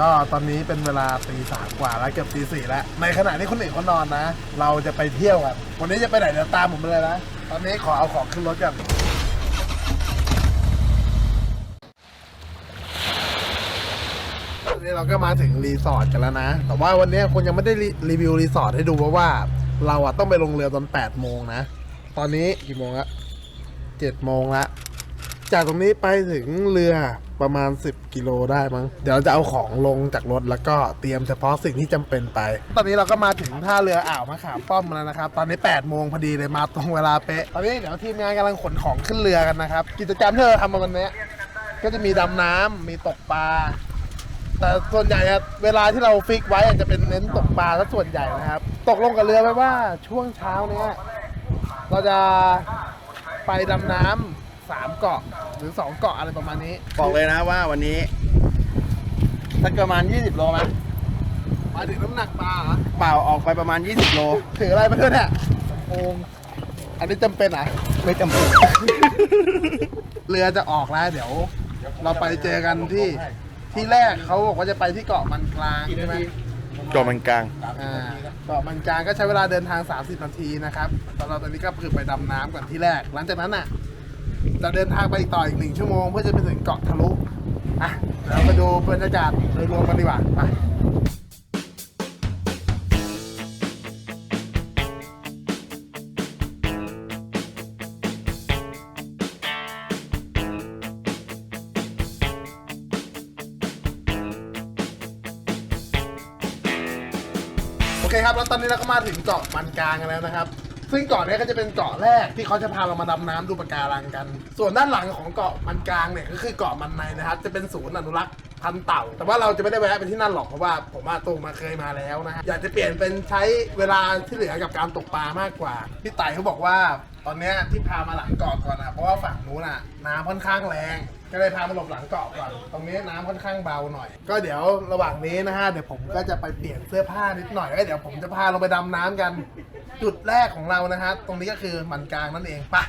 ก็ตอนนี้เป็นเวลาตีสามกว่าแล้วเกือบตีสี่แล้ว ในขณะที่คนอื่นเขานอนนะ เราจะไปเที่ยวกัน วันนี้จะไปไหนเดี๋ยวตามผมไปเลยนะ ตอนนี้ขอเอาของขึ้นรถกันวันนี้เราก็มาถึงรีสอร์ทกันแล้วนะ แต่ว่าวันนี้คนยังไม่ได้รีรีวิวรีสอร์ทให้ดูเพราะว่า เราอะต้องไปลงเรือตอน8โมงนะ ตอนนี้กี่โมงละ7โมงละ จากตรงนี้ไปถึงเรือประมาณ 10 กิโลได้มั้ง เดี๋ยวเราจะเอาของลงจากรถแล้วก็เตรียมเฉพาะสิ่งที่จำเป็นไป ตอนนี้เราก็มาถึงท่าเรืออ่าวมะขามป้อมแล้วนะครับ ตอนนี้8โมงพอดีเลยมาตรงเวลาเป๊ะ ตอนนี้เดี๋ยวทีมงานกำลังขนของขึ้นเรือกันนะครับ กิจกรรมที่เราทำมาวันนี้ ก็จะมีดำน้ำมีตกปลา แต่ส่วนใหญ่อะเวลาที่เราฟิกไว้อาจจะเป็นเน้นตกปลาซะส่วนใหญ่นะครับ ตกลงกับเรือไว้ว่าช่วงเช้าเนี้ยเราจะไปดำน้ำ สามเกาะหรือสองเกาะอะไรประมาณนี้บอกเลยนะว่าวันนี้สักประมาณ 20 โลไหมหมายถึงน้ำหนักปลาเหรอเปล่าออกไปประมาณ 20 โล ถืออะไรมาด้วยเนี่ยโองอันนี้จำเป็นอะ ไม่จำเป็น เรือจะออกแล้วเดี๋ยว เราไปเจอกันที่ที่แรกเขาบอกว่าจะไปที่เกาะมันกลางใช่ไหม จอมันกลาง อ่าเกาะมันกลางก็ใช้เวลาเดินทาง 30 นาทีนะครับ ตอนเราตอนนี้ก็คือไปดำน้ำก่อนที่แรก หลังจากนั้นอะ จะเดินทางไปต่ออีกหนึ่งชั่วโมงเพื่อจะไปถึงเกาะทะลุอะเดี๋ยวเราไปดูบรรยากาศโดยรวมกันดีกว่าไปโอเคครับ แล้วตอนนี้เราก็มาถึงเกาะมันกลางกันแล้วนะครับ ซึ่งเกาะเนี้ก็จะเป็นเกาะแรกที่เขาจะพาเรามาดำน้ำดูปะการังกัน ส่วนด้านหลังของเกาะมันกลางเนี่ยก็คือเกาะมันในนะครับ จะเป็นศูนย์อนุรักษ์พันธุ์เต่า แต่ว่าเราจะไม่ได้แวะไปที่นั่นหรอกเพราะว่าผมมาตูมาเคยมาแล้วนะฮะอยากจะเปลี่ยนเป็นใช้เวลาที่เหลือกับการตกปลามากกว่าพี่ไต่เขาบอกว่า ตอนเนี้ยที่พามาหลังเกาะก่อนอะเพราะว่าฝั่งนู้นอะน้ำค่อนข้างแรง ก็เลยพามาหลบหลังเกาะก่อน ตรงนี้น้ำค่อนข้างเบาหน่อย ก็เดี๋ยวระหว่างนี้นะฮะ เดี๋ยวผมก็จะไปเปลี่ยนเสื้อผ้านิดหน่อยแล้วเดี๋ยวผมจะพาลงไปดำน้ำกัน จุดแรกของเรานะฮะ ตรงนี้ก็คือมันกลางนั่นเองไปะ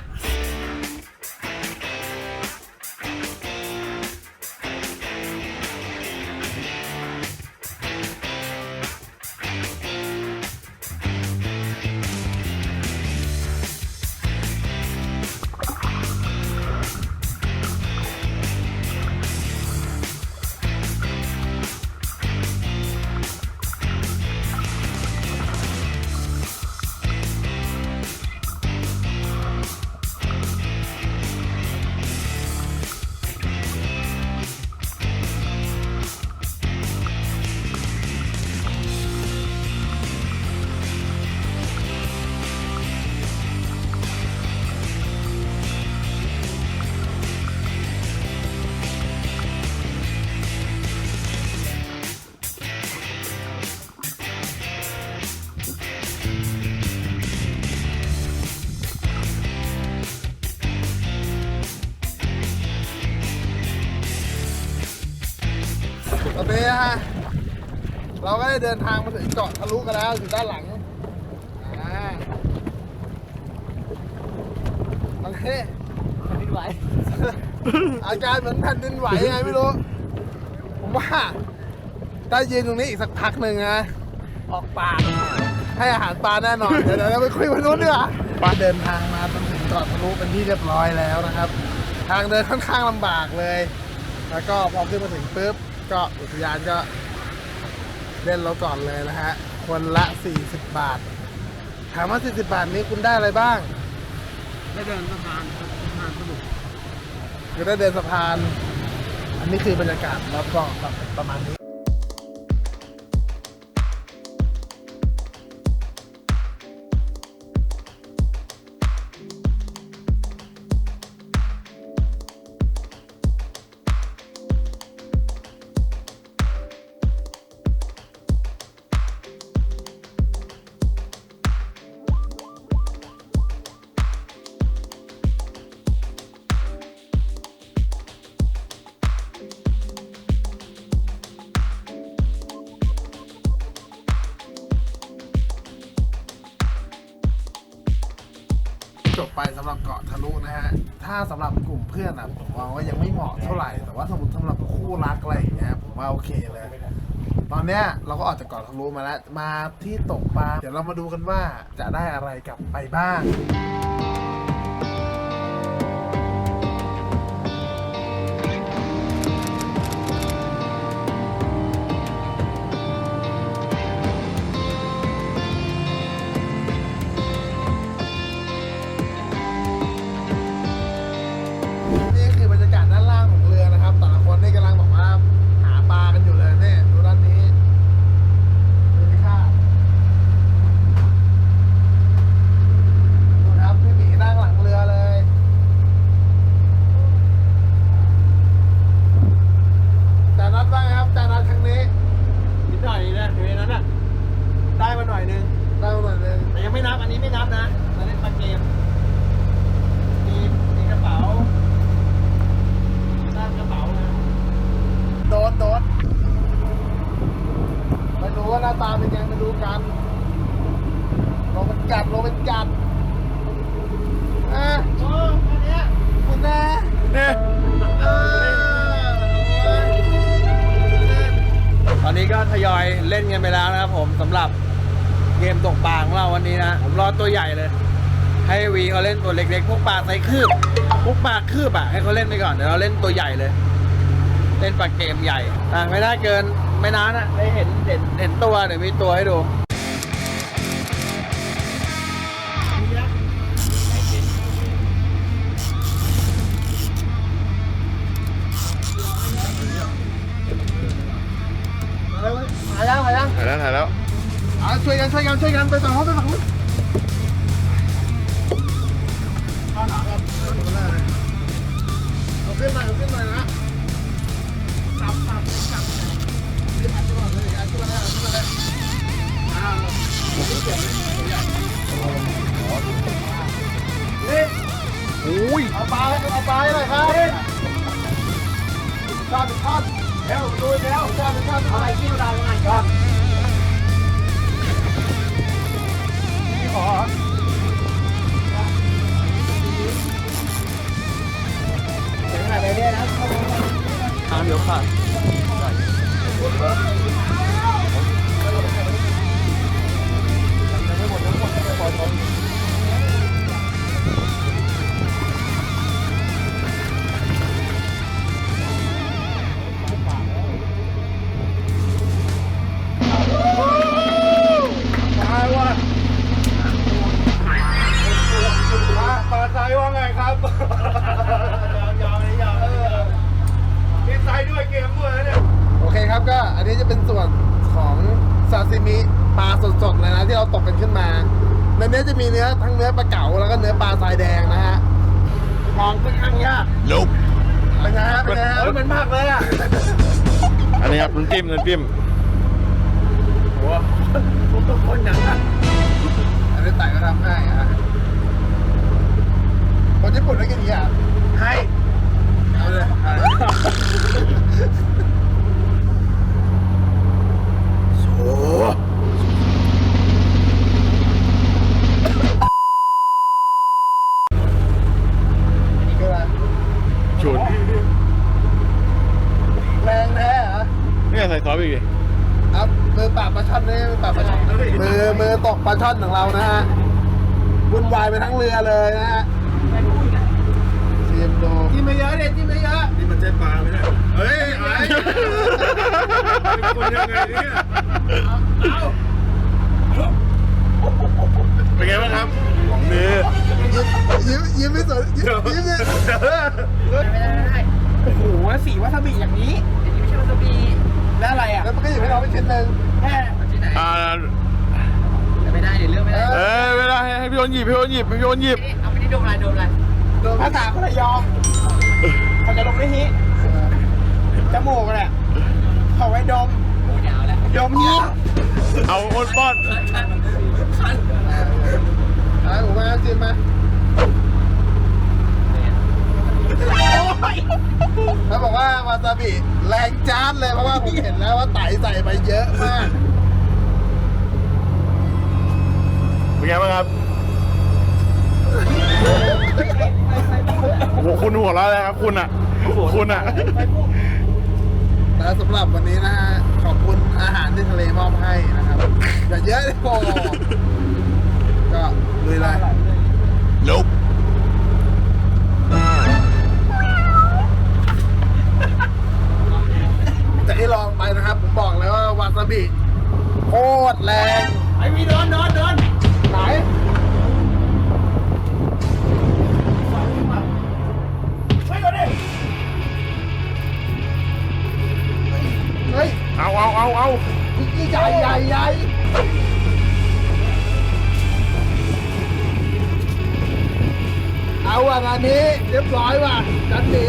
นนี้นะฮะ เราก็ได้เดินทางมาถึงเกาะทะลุกันแล้วอยู่ด้านหลังอ่าตอนนี้ไม่ไหว อาการเหมือนแผ่นดินไหวไงไม่รู้ ผมว่าถ้ายืนตรงนี้อีกสักพักหนึ่งนะ ออกปากให้อาหารปลาแน่นอน เดี๋ยวเดี๋ยวเราไปคุยกันนู้นดีกว่าปลาเดินทางมาจนถึงเกาะทะลุเป็นที่เรียบร้อยแล้วนะครับ ทางเดินค่อนข้างลำบากเลย แล้วก็พอขึ้นมาถึงปุ๊บ ก็อุทยานก็เล่นเราก่อนเลยนะฮะ คนละ 40 บาท ถามว่า 40 บาทนี้คุณได้อะไรบ้าง ได้เดินสะพานสะพานสนุกคือได้เดินสะพาน อันนี้คือบรรยากาศรอบเกาะครับประมาณนี้ หรับเกาะทะลุนะฮะ ถ้าสำหรับกลุ่มเพื่อนอะผมมองว่ายังไม่เหมาะเท่าไหร่ แต่ว่าสมมติสำหรับคู่รักอะไรอย่างเงี้ยผมว่าโอเคเลย ตอนเนี้ยเราก็ออกจากเกาะทะลุมาแล้ว มาที่ตกปลา เดี๋ยวเรามาดูกันว่าจะได้อะไรกลับไปบ้างาหน้าตาเป็นยังไปดูกันลงเป็นกัดลงเป็นกัดอะโอ้อันเนี้ยคุณแม่เออตอนนี้ก็ทยอยเล่นกันไปแล้วนะครับผมสำหรับเกมตกปลาของเราวันนี้นะผมรอตัวใหญ่เลย ให้วีเขาเล่นตัวเล็กๆ พวกปลาไซส์คืบพวกปลาคืบอะให้เขาเล่นไปก่อนเดี๋ยวเราเล่นตัวใหญ่เลย เล่นปลาเกมใหญ่อะไม่ได้เกิน ไม่นานอะได้เห็นเห็นเห็นตัวเดี๋ยวมีตัวให้ดูหายังหายังถ่ายแล้วถ่ายแล้วอะช่วยกันช่วยกันช่วยกันไปฝั่งโน้นไปฝั่งโน้นเอาหนักครับเอาขึ้นมาเอาขึ้นมาเอาขึ้นมานะ เอาปลาให้เอาปลยครับชอบชอบเร็วดูเร็วชอบชอบอะไรที่เราหน่อยครับขอ ซาซิมิปลาสดๆเลยนะที่เราตกกันขึ้นมา ในเนี้ยจะมีเนื้อทั้งเนื้อปลาเก๋าแล้วก็เนื้อปลาทรายแดงนะฮะมองค่อนข้างยากเป็นไงฮะเป็นไงฮะเฮ้ยมันมากเลยอะอันนี้ครับน้ำจิ้มน้ำจิ้มโอ้โหทุกคนอย่างนั้นอันนี้ไต่ก็ทำให้ฮะคนญี่ปุ่นไม่กินอย่างนี้อะ ให้ เอาเลยเอาเลยคืออะไร ฉุน แรงแท้เหรอ เนี่ยใส่ซอสไปอีกดิครับมือปราบปลาช่อนนี่มือปราบปลาช่อนมือมือตกปลาช่อนของเรานะฮะวุ่นวายไปทั้งเรือเลยนะฮะชิมดูจิ้มไปเยอะเลยจิ้มไปเยอะนี่มันใช่ปลาไม่ใช่เฮ้ยไอ้เป็นคนยังไงเนี่ยเป็นไงบ้างครับของเนื้อยิ้มยิ้มไม่สนยิ้มยิ้มไม่ไม่ได้ไม่ได้โอ้โหแล้วสีวาซาบิอย่างนี้อันนี้ไม่ใช่วาซาบิ แล้วอะไรอะแล้วมันก็หยิบให้เราไปชิ้นหนึ่งแค่ที่ไหนอ่าแต่ไม่ได้เดี๋ยวเรื่องไม่ได้เอ้ยเวลาให้ให้พี่โอนหยิบพี่โอนหยิบพี่โอนหยิบเอาไม่ได้ดมอะไรดมอะไรโดนภาษาคนระยองเขาจะลงด้วยฮิจมูกแหละเขาไว้ดมโอ้ยาวแล้วดมฮิเอาโอนป้อนคันคันอ่าผมมาชิมมาเขาบอกว่าวาซาบิแรงจานเลยเพราะว่าพี่เห็นแล้วว่าไต่ใส่ไปเยอะมาก เป็นไงบ้างครับโอ้โหคุณหัวเราะแลยครับ คุณอะ คุณอะแต่สำหรับวันนี้นะฮะขอบคุณอาหารที่ทะเลมอบให้นะครับอย่าเยอะเลยพอก็ลุยเลย ใหญ่เอาว่ะงานนี้เรียบร้อยว่ะจันหนี